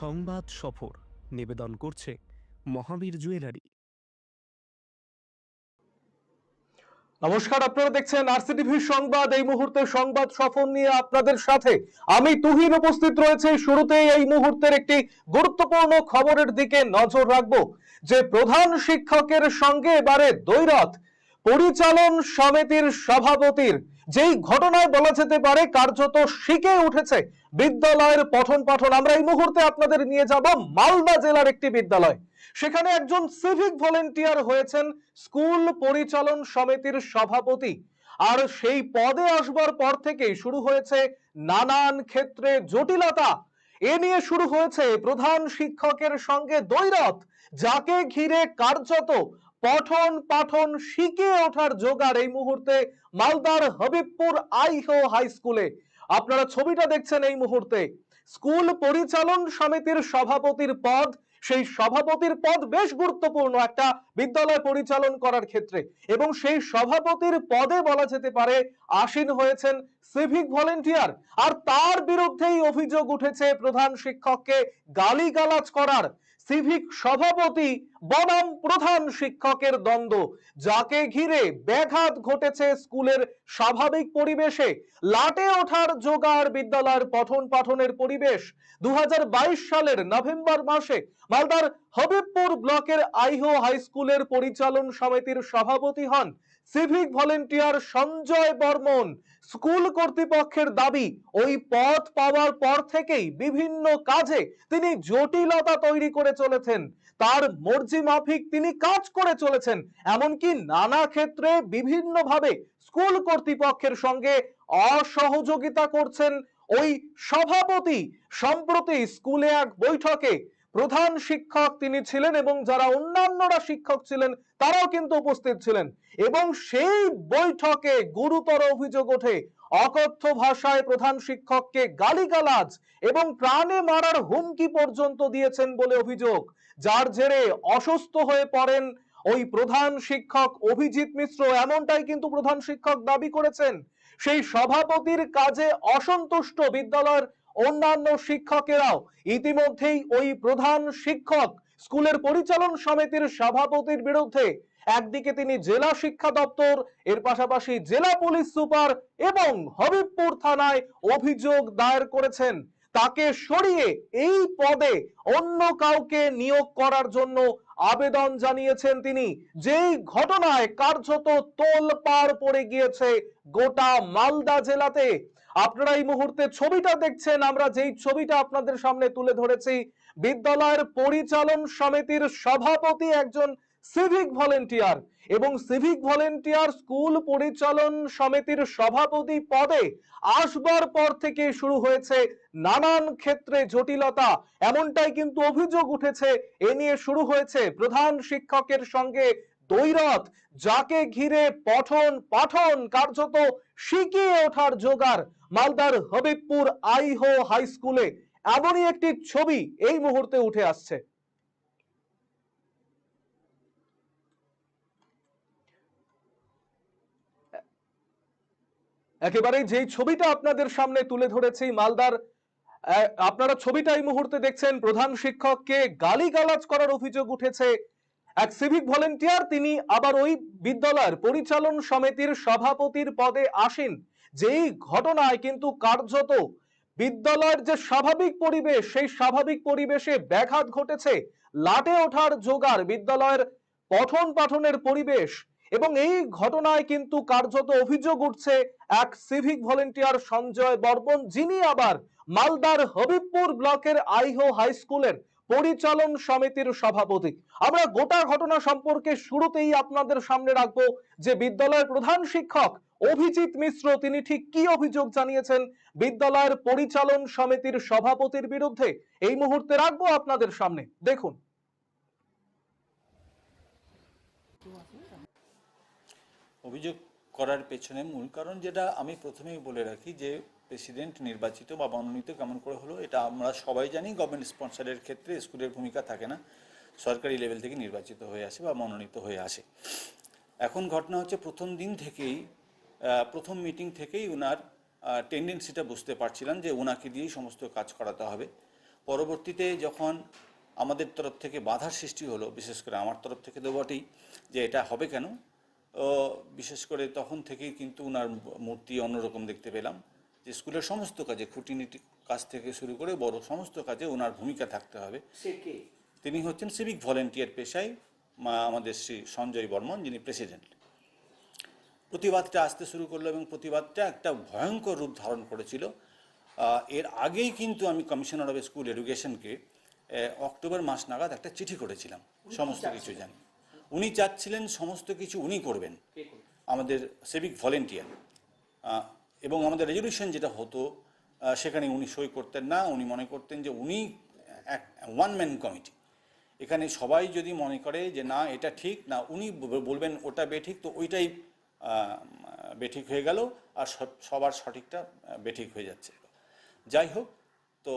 সংবাদ সফর নিবেদন করছে মহাবীর জুয়েলারি। নমস্কার, আপনারা দেখছেন আরসিটিভি সংবাদ। এই মুহূর্তে সংবাদ সফর নিয়ে আপনাদের সাথে আমি তুহিন উপস্থিত রয়েছে। শুরুতেই এই মুহূর্তের একটি গুরুত্বপূর্ণ খবরের দিকে নজর রাখব। যে প্রধান শিক্ষকের সঙ্গে এবারে দৈরথ পরিচালন সমিতির সভাপতির যেই ঘটনায় বলা যেতে পারে, কার্যত শিখে উঠেছে বিদ্যালয়ের পঠন পাঠন। আমরা এই মুহূর্তে আপনাদের নিয়ে যাব মালদা জেলার একটি বিদ্যালয়। সেখানে একজন সিভিক ভলেন্টিয়ার হয়েছেন, স্কুল পরিচালন সমিতির সভাপতি। আর সেই পদে আসবার পর থেকেই শুরু হয়েছে নানান ক্ষেত্রে জটিলতা। এ নিয়ে শুরু হয়েছে প্রধান শিক্ষকের সঙ্গে দৈরথ যাকে ঘিরে কার্যত পঠন পাঠন শিখে ওঠার জোগাড় এই মুহূর্তে মালদার হবিবপুর আইহো হাই স্কুলে। আপনারা ছবিটা দেখছেন এই মুহূর্তে। স্কুল পরিচালন সমিতির সভাপতির পদ, সেই সভাপতির পদ বেশ গুরুত্বপূর্ণ একটা বিদ্যালয় পরিচালন করার ক্ষেত্রে। এবং সেই সভাপতির পদে বলা যেতে পারে, আসীন হয়েছেন সিভিক ভলেন্টিয়ার আর তার বিরুদ্ধেই অভিযোগ উঠেছে প্রধান শিক্ষককে গালিগালাজ করার। সিভিক সভাপতি বনাম প্রধান শিক্ষকের দ্বন্দ্ব। যাকে ঘিরে ব্যাঘাত ঘটেছে স্কুলের স্বাভাবিক পরিবেশে। লাটে ওঠার জোগাড় বিদ্যালয়ের পঠন পাঠনের পরিবেশ। দু হাজার বাইশ সালের নভেম্বর মাসে মালদার হবিবপুর ব্লকের আইহো হাই স্কুলের পরিচালন সমিতির সভাপতি হন civic volunteer Sanjay Barman. School কর্তৃপক্ষের দাবি, ওই পদ পাওয়ার পর থেকেই বিভিন্ন কাজে তিনি জটিলতা তৈরি করে চলেছেন। তার মর্জি মাফিক তিনি কাজ করে চলেছেন, এমনকি নানা ক্ষেত্রে বিভিন্নভাবে স্কুল কর্তৃপক্ষের সঙ্গে অসহযোগিতা করছেন। ওই সভাপতি, সম্প্রতি স্কুলে এক বৈঠকে প্রধান শিক্ষক তিনি ছিলেন এবং যারা অন্যান্যরা শিক্ষক ছিলেন, তারাও কিন্তু উপস্থিত ছিলেন। এবং সেই বৈঠকে গুরুতর অভিযোগ ওঠে, অকথ্য ভাষায় প্রধান শিক্ষককে গালিগালাজ এবং প্রাণে মারার হুমকি পর্যন্ত দিয়েছেন বলে অভিযোগ। যার জেরে অসুস্থ হয়ে পড়েন ওই প্রধান শিক্ষক অভিজিৎ মিশ্র, এমনটাই কিন্তু প্রধান শিক্ষক দাবি করেছেন। সেই সভাপতির কাজে অসন্তুষ্ট বিদ্যালয়ের অন্যান্য শিক্ষকেরাও ইতিমধ্যেই ওই প্রধান শিক্ষক স্কুলের পরিচালন সমিতির সভাপতির বিরুদ্ধে একদিকে তিনি জেলা শিক্ষা দপ্তর, এর পাশাপাশি জেলা পুলিশ সুপার এবং হবিবপুর থানায় অভিযোগ দায়ের করেছেন। তাকে সরিয়ে এই পদে অন্য কাউকে নিয়োগ করার জন্য আবেদন জানিয়েছেন তিনি। যেই ঘটনায় কার্যত তোল পার পড়ে গিয়েছে গোটা মালদা জেলাতে। আপনারা এই মুহূর্তে ছবিটা দেখছেন, আমরা যেই ছবিটা আপনাদের সামনে তুলে ধরেছি, বিদ্যালয়ের পরিচালন সমিতির সভাপতি একজন সিভিক ভলেন্টিয়ার এবং সিভিক ভলেন্টিয়ার স্কুল পরিচালন সমিতির সভাপতি পদে আসবার পর থেকে শুরু হয়েছে নানান ক্ষেত্রে জটিলতা। এমনটাই কিন্তু অভিযোগ উঠেছে, এ নিয়ে শুরু হয়েছে প্রধান শিক্ষকের সঙ্গে দৈরথ যাকে ঘিরে পঠন পাঠন কার্যত শিখিয়ে ওঠার জোগাড় মালদার হবিবপুর আইহো হাই স্কুলে এমনই একটি ছবি এই মুহূর্তে উঠে আসছে। একেবারে যেই ছবিটা আপনাদের সামনে তুলে ধরেছি মালদার আপনারা ছবিটা এই মুহূর্তে দেখছেন। প্রধান শিক্ষককে গালিগালাজ করার অভিযোগ উঠেছে। এক সিভিক ভলেন্টিয়ার তিনি আবার ওই বিদ্যালয়ের পরিচালন সমিতির সভাপতির পদে আসেন। যেই ঘটনায় কিন্তু কার্যত বিদ্যালয়ের যে স্বাভাবিক পরিবেশ, সেই স্বাভাবিক পরিবেশে ব্যাঘাত ঘটেছে। লাটে ওঠার জোগাড়, বিদ্যালয়ের পঠন পাঠনের পরিবেশ এবং এই ঘটনায় কিন্তু কার্যত অভিযোগ উঠছে এক সিভিক ভলেন্টিয়ার সঞ্জয় বর্মন, যিনি আবার মালদার হবিবপুর ব্লকের আইহো হাই স্কুলের পরিচালন সমিতির সভাপতি। আমরা গোটা ঘটনা সম্পর্কে শুরুতেই আপনাদের সামনে রাখব যে বিদ্যালয়ের প্রধান শিক্ষক অভিজিৎ মিশ্র, তিনি ঠিক কি অভিযোগ জানিয়েছেন? বিদ্যালয়ের পরিচালন সমিতির সভাপতির বিরুদ্ধে এই মুহূর্তে রাখব আপনাদের সামনে। দেখুন। অভিযোগ করার পেছনে মূল কারণ যেটা আমি প্রথমেই বলে রাখি যে প্রেসিডেন্ট নির্বাচিত বা মনোনীত কেমন করে হলো, এটা আমরা সবাই জানি গভর্নমেন্ট স্পন্সরের ক্ষেত্রে স্কুলের ভূমিকা থাকে না। সরকারি লেভেল থেকে নির্বাচিত হয়ে আসে বা মনোনীত হয়ে আসে। এখন ঘটনা হচ্ছে প্রথম দিন থেকেই প্রথম মিটিং থেকেই ওনার টেন্ডেন্সিটা বুঝতে পারছিলাম যে ওনাকে দিয়েই সমস্ত কাজ করাতে হবে। পরবর্তীতে যখন আমাদের তরফ থেকে বাধার সৃষ্টি হলো, বিশেষ করে আমার তরফ থেকে তো বটেই, যে এটা হবে কেন? বিশেষ করে তখন থেকেই কিন্তু ওনার মূর্তি অন্যরকম দেখতে পেলাম। যে স্কুলের সমস্ত কাজে খুঁটিনীতি কাজ থেকে শুরু করে বড় সমস্ত কাজে ওনার ভূমিকা থাকতে হবে। তিনি হচ্ছেন সিভিক ভলেন্টিয়ার পেশায় মা আমাদের শ্রী সঞ্জয় বর্মন যিনি প্রেসিডেন্ট প্রতিবাদটা আসতে শুরু করল এবং প্রতিবাদটা একটা ভয়ঙ্কর রূপ ধারণ করেছিল। এর আগেই কিন্তু আমি কমিশনার অফ স্কুল এডুকেশনকে অক্টোবর মাস নাগাদ একটা চিঠি করেছিলাম। সমস্ত কিছু জানি। উনি চাচ্ছিলেন সমস্ত কিছু উনি করবেন। আমাদের সিভিক ভলেন্টিয়ার এবং আমাদের রেজলিউশন যেটা হতো সেখানে উনি সই করতেন না। উনি মনে করতেন যে উনি এক ওয়ান ম্যান কমিটি এখানে সবাই যদি মনে করে যে না এটা ঠিক না উনি বলবেন ওটা বেঠিক তো ওইটাই বেঠিক হয়ে গেল আর সব- সবার সঠিকটা বেঠিক হয়ে যাচ্ছে। যাই হোক তো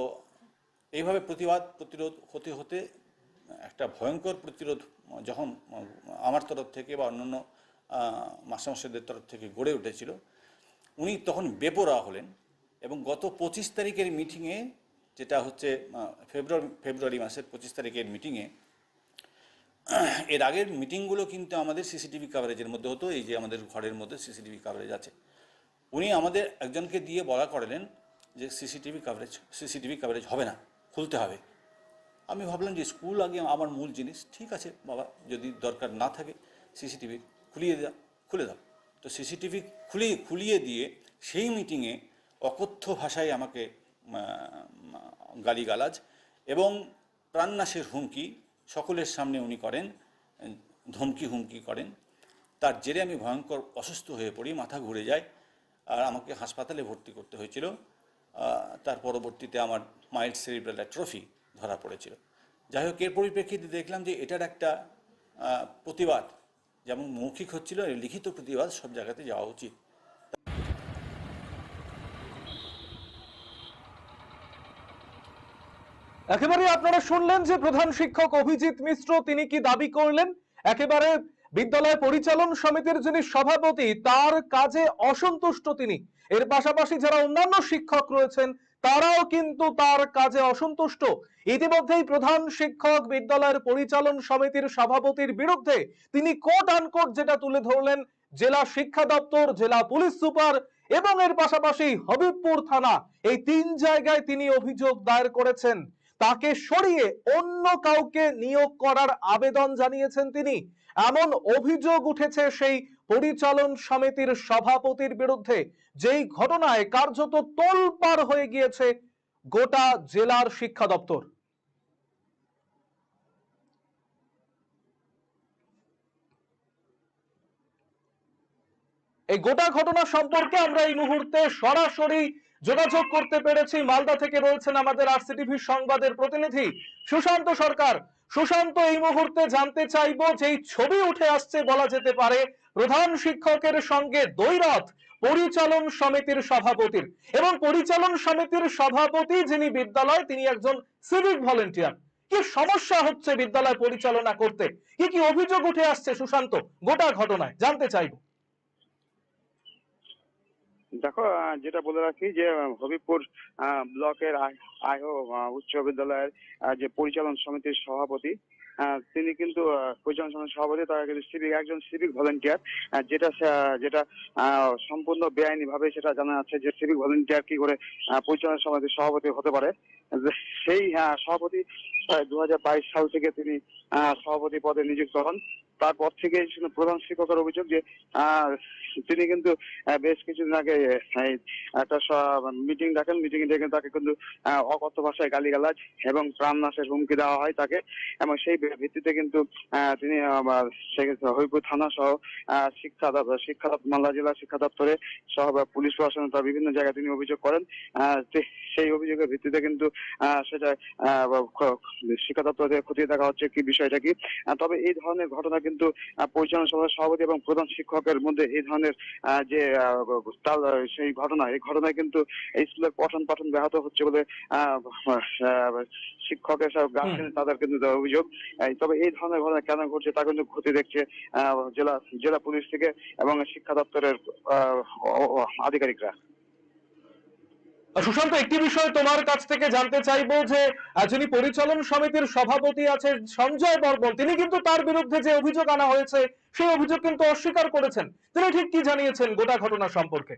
এইভাবে প্রতিবাদ প্রতিরোধ হতে হতে একটা ভয়ঙ্কর প্রতিরোধ যখন, আমার তরফ থেকে বা অন্যান্য মাস্টারমশাইদের তরফ থেকে গড়ে উঠেছিল, উনি তখন বেপরোয়া হলেন এবং গত পঁচিশ তারিখের মিটিংয়ে, যেটা হচ্ছে ফেব্রুয়ারি ফেব্রুয়ারি মাসের পঁচিশ তারিখের মিটিংয়ে, এর আগের মিটিংগুলো কিন্তু আমাদের সিসিটিভি কাভারেজের মধ্যে হতো, এই যে আমাদের ঘরের মধ্যে সিসিটিভি কাভারেজ আছে। উনি আমাদের একজনকে দিয়ে বলা করালেন যে সিসিটিভি কাভারেজ সিসিটিভি কাভারেজ হবে না, খুলতে হবে। আমি ভাবলাম যে স্কুল আগে আমার মূল জিনিস, ঠিক আছে বাবা, যদি দরকার না থাকে সিসিটিভি খুলিয়ে দাও খুলে দাও। তো সিসিটিভি খুলিয়ে খুলিয়ে দিয়ে সেই মিটিংয়ে অকথ্য ভাষায় আমাকে গালিগালাজ এবং প্রাণনাশের হুমকি সকলের সামনে উনি করেন, ধমকি হুমকি করেন। তার জেরে আমি ভয়ঙ্কর অসুস্থ হয়ে পড়ি, মাথা ঘুরে যায় আর আমাকে হাসপাতালে ভর্তি করতে হয়েছিল। তার পরবর্তীতে আমার মাইল্ড সেরিব্রাল ট্রফি ধরা পড়েছিল। যাই হোক, এর পরিপ্রেক্ষিতে দেখলাম যে এটার একটা প্রতিবাদ, যেমন মৌখিক হচ্ছিল লিখিত প্রতিবাদ সব জায়গাতে যাওয়া উচিত। একেবারে আপনারা শুনলেন যে প্রধান শিক্ষক অভিজিৎ মিশ্র, তিনি কি দাবি করলেন? একেবারে বিদ্যালয় পরিচালন সমিতির যিনি সভাপতি, তার কাজে অসন্তুষ্ট তিনি। এর পাশাপাশি যারা অন্যান্য শিক্ষক রয়েছেন তারাও কিন্তু তার কাজে অসন্তুষ্ট। ইতিমধ্যেই প্রধান শিক্ষক বিদ্যালয়ের পরিচালন সমিতির সভাপতির বিরুদ্ধে তিনি কোট আনকোট যেটা তুলে ধরলেন, জেলা শিক্ষা দপ্তর, জেলা পুলিশ সুপার এবং এর পাশাপাশি হবিবপুর থানা। এই তিন জায়গায় তিনি অভিযোগ দায়ের করেছেন। তাকে সরিয়ে অন্য কাউকে নিয়োগ করার আবেদন জানিয়েছেন তিনি। এমন অভিযোগ উঠেছে সেই পরিচালন সমিতির সভাপতির বিরুদ্ধে। যেই ঘটনায় কার্যত তোলপাড় হয়ে গিয়েছে গোটা জেলার শিক্ষা দপ্তর। এই গোটা ঘটনা সম্পর্কে আমরা এই মুহূর্তে সরাসরি যোগাযোগ করতে পেরেছি। মালদা থেকে রয়েছেন আমাদের আরসিটিভি সংবাদের প্রতিনিধি সুশান্ত সরকার। সুশান্ত, এই মুহূর্তে জানতে চাইব যে ছবি উঠে আসছে বলা যেতে পারে, প্রধান শিক্ষকের সঙ্গে দৈরথ পরিচালন সমিতির সভাপতির। এবং পরিচালন সমিতির সভাপতি যিনি বিদ্যালয় তিনি একজন সিভিক ভলেন্টিয়ার কি সমস্যা হচ্ছে বিদ্যালয় পরিচালনা করতে? কি কি অভিযোগ উঠে আসছে সুশান্ত? গোটা ঘটনায় জানতে চাইব। দেখো যেটা বলে রাখি যে হবিবপুর ব্লকের আই- আইও আহ, উচ্চ বিদ্যালয়ের যে পরিচালন সমিতির সভাপতি তিনি কিন্তু পরিচালনা সমিতির সভাপতি, তারা কিন্তু সিভিক একজন সিভিক ভলেন্টিয়ার যেটা যেটা সম্পূর্ণ বেআইনি ভাবে সেটা জানা যাচ্ছে যে সিভিক ভলেন্টিয়ার কি করে পরিচালন সমিতির সভাপতি হতে পারে। সেই সভাপতি দু হাজার বাইশ সাল থেকে তিনি সভাপতি পদে নিযুক্ত হন। তারপর থেকে প্রধান শিক্ষকের অভিযোগ যে তিনি কিন্তু বেশ কিছুদিন আগে একটা মিটিং ডাকেন মিটিং ডেকে তাকে কিন্তু অকথ্য ভাষায় গালিগালাজ এবং প্রাণনাশের হুমকি দেওয়া হয় তাকে। এবং সেই ভিত্তিতে কিন্তু তিনি হবিপুর থানা সহ শিক্ষা শিক্ষা মালদা জেলা শিক্ষা দপ্তরে সহ পুলিশ প্রশাসন তার বিভিন্ন জায়গায় তিনি অভিযোগ করেন। সেই অভিযোগের ভিত্তিতে কিন্তু সেটা শিক্ষা দপ্তর থেকে খতিয়ে দেখা হচ্ছে কি বিষয়টা কি। তবে এই ধরনের ঘটনা কিন্তু পরিচালনা সভার সভাপতি এবং প্রধান শিক্ষকের মধ্যে এই ধরনের যে তাল সেই ঘটনা এই ঘটনায় কিন্তু এই স্কুলের পঠন পাঠন ব্যাহত হচ্ছে বলে শিক্ষকের সব গার্জেন তাদের কিন্তু অভিযোগ। তবে এই ধরনের ঘটনা কেন ঘটছে তা কিন্তু ক্ষতি দেখছে আহ, জেলা জেলা পুলিশ থেকে এবং শিক্ষা দপ্তরের আধিকারিকরা। সুশান্ত, একটি বিষয় তোমার কাছ থেকে জানতে চাইব যে যিনি পরিচালন সমিতির সভাপতি আছে সঞ্জয় বর্মন, তিনি কিন্তু তার বিরুদ্ধে যে অভিযোগ আনা হয়েছে, সেই অভিযোগ কিন্তু অস্বীকার করেছেন। তিনি ঠিক কি জানিয়েছেন গোটা ঘটনা সম্পর্কে?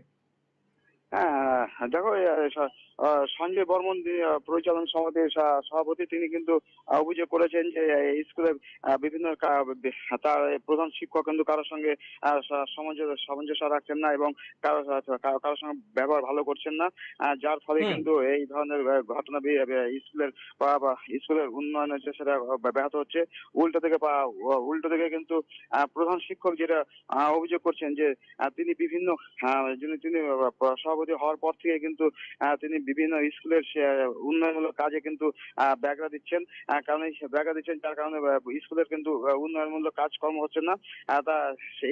হ্যাঁ দেখো এ, স- আহ, সঞ্জয় বর্মন পরিচালন সমিতির সভাপতি তিনি কিন্তু অভিযোগ করেছেন যে স্কুলের বিভিন্ন তার প্রধান শিক্ষক কিন্তু কারোর সঙ্গে সামঞ্জস্য রাখছেন না এবং কারও কারো- কারোর সঙ্গে ব্যবহার ভালো করছেন না। যার ফলে কিন্তু এই ধরনের ঘটনা স্কুলের স্কুলের উন্নয়ন হচ্ছে সেটা ব্যাহত হচ্ছে। উল্টো থেকে বা উল্টো থেকে কিন্তু প্রধান শিক্ষক যেটা অভিযোগ করছেন যে তিনি বিভিন্ন যিনি তিনি আহ, সভাপতি হওয়ার পর থেকে কিন্তু তিনি বিভিন্ন স্কুলের উন্নয়নমূলক কাজে কিন্তু ব্যাগরা দিচ্ছেন। কারণ এই ব্যাগরা দিচ্ছেন যার কারণে স্কুলের কিন্তু উন্নয়নমূলক কাজকর্ম হচ্ছে না। তা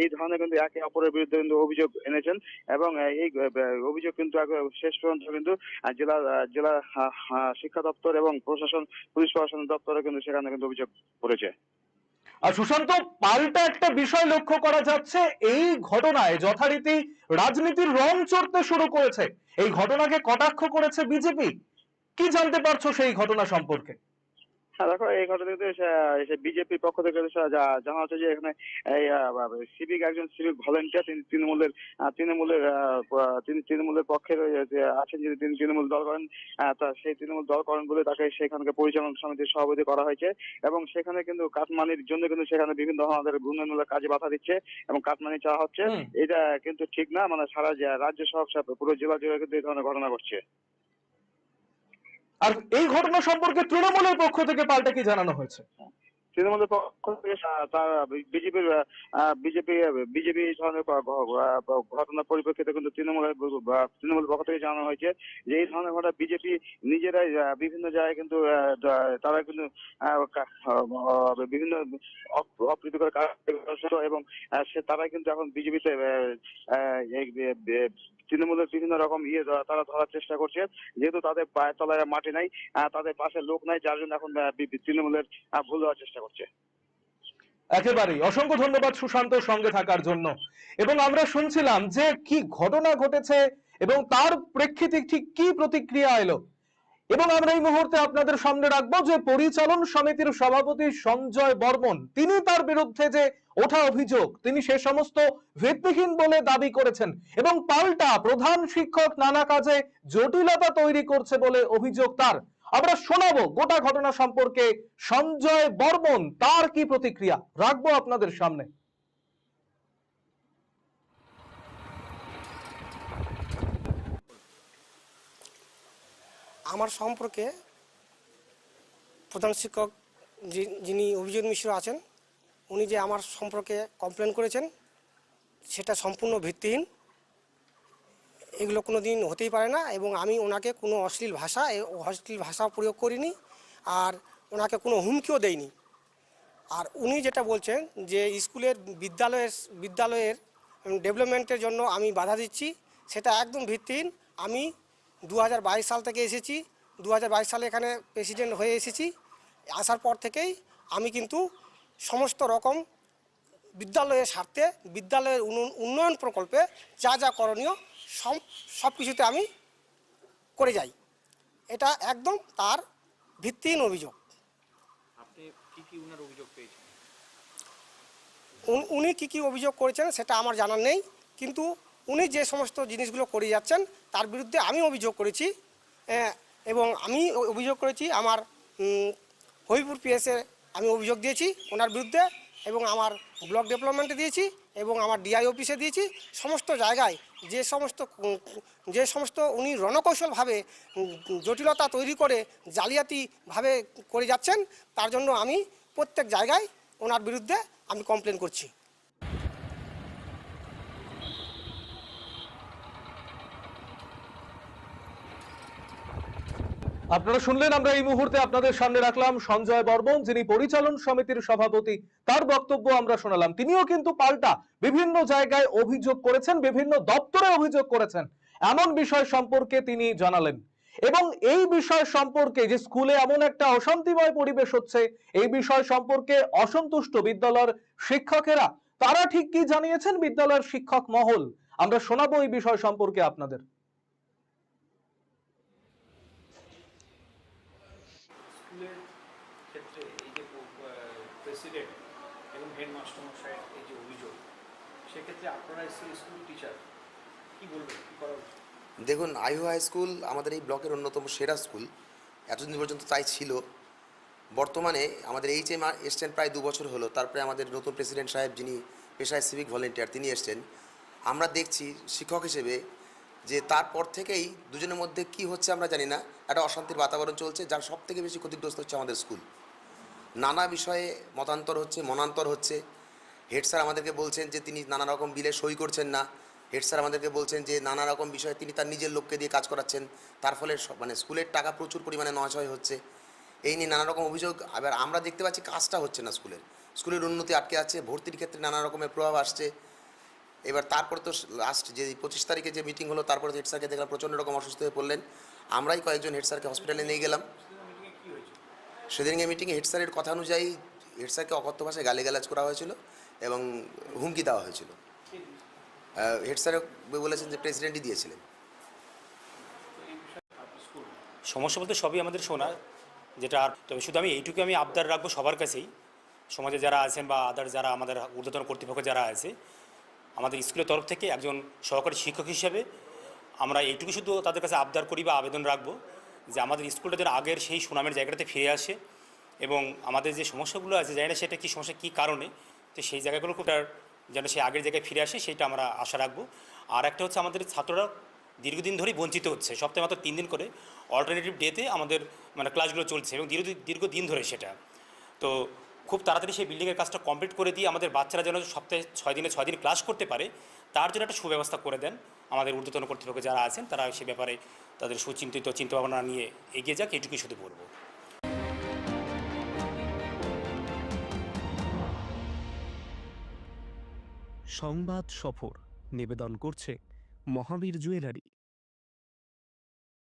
এই ধরনের কিন্তু একে অপরের বিরুদ্ধে কিন্তু অভিযোগ এনেছেন এবং এই অভিযোগ কিন্তু শেষ পর্যন্ত কিন্তু জেলা জেলা শিক্ষা দপ্তর এবং প্রশাসন, পুলিশ প্রশাসন দপ্তরে কিন্তু সেখানে কিন্তু অভিযোগ করেছে। আর সুশান্ত, পাল্টা একটা বিষয় লক্ষ্য করা যাচ্ছে। এই ঘটনায় যথারীতি রাজনীতির রং চড়তে শুরু করেছে। এই ঘটনাকে কটাক্ষ করেছে বিজেপি। কি জানতে পারছ সেই ঘটনা সম্পর্কে? দেখো এই ঘটনাতে বিজেপির পক্ষ থেকে জানা হচ্ছে যে এখানে এই সিভিক একজন সিভিক ভলেন্টিয়ার তিনি তৃণমূলের তৃণমূলের তিনি তৃণমূলের পক্ষে আছেন যিনি তিনি তৃণমূল দল করেন তা সেই তৃণমূল দল করেন বলে তাকে সেখানকে পরিচালনা সমিতির সভাপতি করা হয়েছে। এবং সেখানে কিন্তু কাটমানির জন্য কিন্তু সেখানে বিভিন্ন ধরনের উন্নয়নমূলক কাজে বাধা দিচ্ছে এবং কাটমানি চাওয়া হচ্ছে। এটা কিন্তু ঠিক না মানে সারা রাজ্য সহ পুরো জেলা জুড়ে কিন্তু এই ধরনের ঘটনা ঘটছে। আর এই ঘটনা সম্পর্কে তৃণমূলের পক্ষ থেকে পাল্টা কি জানানো হয়েছে? তৃণমূলের পক্ষ থেকে তার বিজেপির বিজেপি বিজেপি এই ধরনের ঘটনার পরিপ্রেক্ষিতে কিন্তু তৃণমূলের তৃণমূলের পক্ষ থেকে জানানো হয়েছে যে এই ধরনের ঘটনা বিজেপি নিজেরাই বিভিন্ন জায়গায় কিন্তু তারা কিন্তু বিভিন্ন অপ- অপ্রীতিকর কাজ এবং সে তারাই কিন্তু এখন বিজেপিতে তৃণমূলের বিভিন্ন রকম ইয়ে তারা ধরার চেষ্টা করছে। যেহেতু তাদের তলায় মাটি নাই তাদের পাশে লোক নাই, যার জন্য এখন তৃণমূলের ভুল দেওয়ার চেষ্টা করছে। একেবারেই। অসংখ্য ধন্যবাদ সুশান্ত সঙ্গে থাকার জন্য। এবং আমরা শুনছিলাম যে কি ঘটনা ঘটেছে এবং তার প্রেক্ষিতে ঠিক কি প্রতিক্রিয়া এলো। এবং আমরা এই মুহূর্তে আপনাদের সামনে রাখব যে পরিচালন সমিতির সভাপতি সঞ্জয় বর্মন। তিনি তার বিরুদ্ধে যে ওঠা অভিযোগ, তিনি সে সমস্ত ভিত্তিহীন বলে দাবি করেছেন এবং পাল্টা প্রধান শিক্ষক নানা কাজে জটিলতা তৈরি করছে বলে অভিযোগ তার। আমরা শোনাবো গোটা ঘটনা সম্পর্কে সঞ্জয় বর্মন, তার কি প্রতিক্রিয়া? রাখব আপনাদের সামনে। আমার সম্পর্কে প্রধান শিক্ষক যিনি অভিজিৎ মিশ্র আছেন, উনি যে আমার সম্পর্কে কমপ্লেন করেছেন, সেটা সম্পূর্ণ ভিত্তিহীন। এগুলো কোনো দিন হতেই পারে না এবং আমি ওনাকে কোনো অশ্লীল ভাষা অশ্লীল ভাষা প্রয়োগ করিনি আর ওনাকে কোনো হুমকিও দেইনি। আর উনি যেটা বলছেন যে স্কুলের বিদ্যালয়ের বিদ্যালয়ের ডেভেলপমেন্টের জন্য আমি বাধা দিচ্ছি, সেটা একদম ভিত্তিহীন। আমি দু হাজার বাইশ সাল থেকে এসেছি। দু হাজার বাইশ সালে এখানে প্রেসিডেন্ট হয়ে এসেছি। আসার পর থেকেই আমি কিন্তু সমস্ত রকম বিদ্যালয়ের স্বার্থে বিদ্যালয়ের উন্ন- উন্নয়ন প্রকল্পে যা যা করণীয় সব সব কিছুতে আমি করে যাই। এটা একদম তার ভিত্তিহীন অভিযোগ। উন- উনি কী কী অভিযোগ করেছেন সেটা আমার জানার নেই। কিন্তু উনি যে সমস্ত জিনিসগুলো করে যাচ্ছেন তার বিরুদ্ধে আমি অভিযোগ করেছি আহ, এবং আমি অভিযোগ করেছি আমার হবিপুর পিএসে আমি অভিযোগ দিয়েছি ওনার বিরুদ্ধে এবং আমার ব্লক ডেভেলপমেন্টে দিয়েছি এবং আমার ডিআই অফিসে দিয়েছি সমস্ত জায়গায় যে সমস্ত যে সমস্ত উনি রণকৌশলভাবে জটিলতা তৈরি করে জালিয়াতিভাবে করে যাচ্ছেন তার জন্য আমি প্রত্যেক জায়গায় ওনার বিরুদ্ধে আমি কমপ্লেন করছি। আপনারা শুনলেন, আমরা এই মুহূর্তে আপনাদের সামনে রাখলাম সঞ্জয় বর্মন, যিনি পরিচালন সমিতির সভাপতি। তার বক্তব্য আমরা শোনালাম। তিনিও কিন্তু পাল্টা। বিভিন্ন জায়গায় অভিযোগ করেছেন, বিভিন্ন দপ্তরে অভিযোগ করেছেন। এমন বিষয় সম্পর্কে তিনি জানালেন। এবং এই বিষয় সম্পর্কে যে স্কুলে এমন একটা অশান্তিময় পরিবেশ হচ্ছে, এই বিষয় সম্পর্কে অসন্তুষ্ট বিদ্যালয়ের শিক্ষকেরা, তারা ঠিক কি জানিয়েছেন? বিদ্যালয়ের শিক্ষক মহল। আমরা শোনাবো এই বিষয় সম্পর্কে আপনাদের স্কুলের ক্ষেত্রে এই যে প্রেসিডেন্ট এবং হেডমাস্টারমশাইয়ের এই যে অভিযোগ, সেক্ষেত্রে আপনারা স্কুল টিচার কি বলবেন, কি করা উচিত? দেখুন, আইহু হাই স্কুল আমাদের এই ব্লকের অন্যতম সেরা স্কুল এতদিন পর্যন্ত তাই ছিল। বর্তমানে আমাদের এইচ এম এসছেন প্রায় দু বছর হলো। তারপরে আমাদের নতুন প্রেসিডেন্ট সাহেব যিনি পেশায় সিভিক ভলেন্টিয়ার তিনি এসছেন। আমরা দেখছি শিক্ষক হিসেবে যে তারপর থেকেই দুজনের মধ্যে কি হচ্ছে আমরা জানি না। একটা অশান্তির বাতাবরণ চলছে, যার সব থেকে বেশি ক্ষতিগ্রস্ত হচ্ছে আমাদের স্কুল নানা বিষয়ে মতান্তর হচ্ছে, মনান্তর হচ্ছে। হেড স্যার আমাদেরকে বলছেন যে তিনি নানা রকম বিলে সই করছেন না। হেড স্যার আমাদেরকে বলছেন যে নানা রকম বিষয়ে তিনি তার নিজের লোককে দিয়ে কাজ করাচ্ছেন। তার ফলে মানে স্কুলের টাকা প্রচুর পরিমাণে নয় হচ্ছে। এই নিয়ে নানা রকম অভিযোগ এবার আমরা দেখতে পাচ্ছি কাজটা হচ্ছে না স্কুলের। স্কুলের উন্নতি আটকে আছে, ভর্তির ক্ষেত্রে নানা রকমের প্রভাব আসছে। এবার তারপরে তো লাস্ট যে পঁচিশ তারিখে যে মিটিং হলো, তারপরে হেড স্যারকে দেখলাম প্রচণ্ড রকম অসুস্থ হয়ে পড়লেন। আমরাই কয়েকজন হেড স্যারকে হসপিটালে নিয়ে গেলাম। সেদিনকে মিটিংয়ে হেড স্যারের কথা অনুযায়ী হেড স্যারকে অকথ্য ভাষায় গালিগালাজ করা হয়েছিল এবং হুমকি দেওয়া হয়েছিল। হেড স্যার বলেছেন যে প্রেসিডেন্টই দিয়েছিলেন। সমস্যা বলতে সবই আমাদের শোনা, যেটা আর তবে শুধু আমি এইটুকু আমি আবদার রাখব সবার কাছেই। সমাজে যারা আছেন বা আদার যারা আমাদের ঊর্ধ্বতন কর্তৃপক্ষ যারা আছে, আমাদের স্কুলের তরফ থেকে একজন সহকারী শিক্ষক হিসেবে আমরা এইটুকু শুধু তাদের কাছে আবদার করি বা আবেদন রাখব। যে আমাদের স্কুলটা যেন আগের সেই সুনামের জায়গাটাতে ফিরে আসে এবং আমাদের যে সমস্যাগুলো আছে, জানি না সেটা কী সমস্যা, কী কারণে, তো সেই জায়গাগুলো কোটার যেন সেই আগের জায়গায় ফিরে আসে, সেটা আমরা আশা রাখব। আর একটা হচ্ছে আমাদের ছাত্ররা দীর্ঘদিন ধরেই বঞ্চিত হচ্ছে, সপ্তাহে মাত্র তিন দিন করে অল্টারনেটিভ ডেতে আমাদের মানে ক্লাসগুলো চলছে এবং দীর্ঘ, দীর্ঘদিন ধরে সেটা। তো খুব তাড়াতাড়ি সেই বিল্ডিংয়ের কাজটা কমপ্লিট করে দিয়ে আমাদের বাচ্চারা যেন সপ্তাহে ছয় দিনে ছয় দিন ক্লাস করতে পারে, তার জন্য একটা সুব্যবস্থা করে দেন। আমাদের ঊর্ধ্বতন কর্তৃপক্ষ যারা আছেন, তারা সে ব্যাপারে তাদের সুচিন্তিত চিন্তাভাবনা নিয়ে এগিয়ে যাক, এটুকুই শুধু বলব। সংবাদ সফর, নিবেদন করছে মহাবীর জুয়েলারি।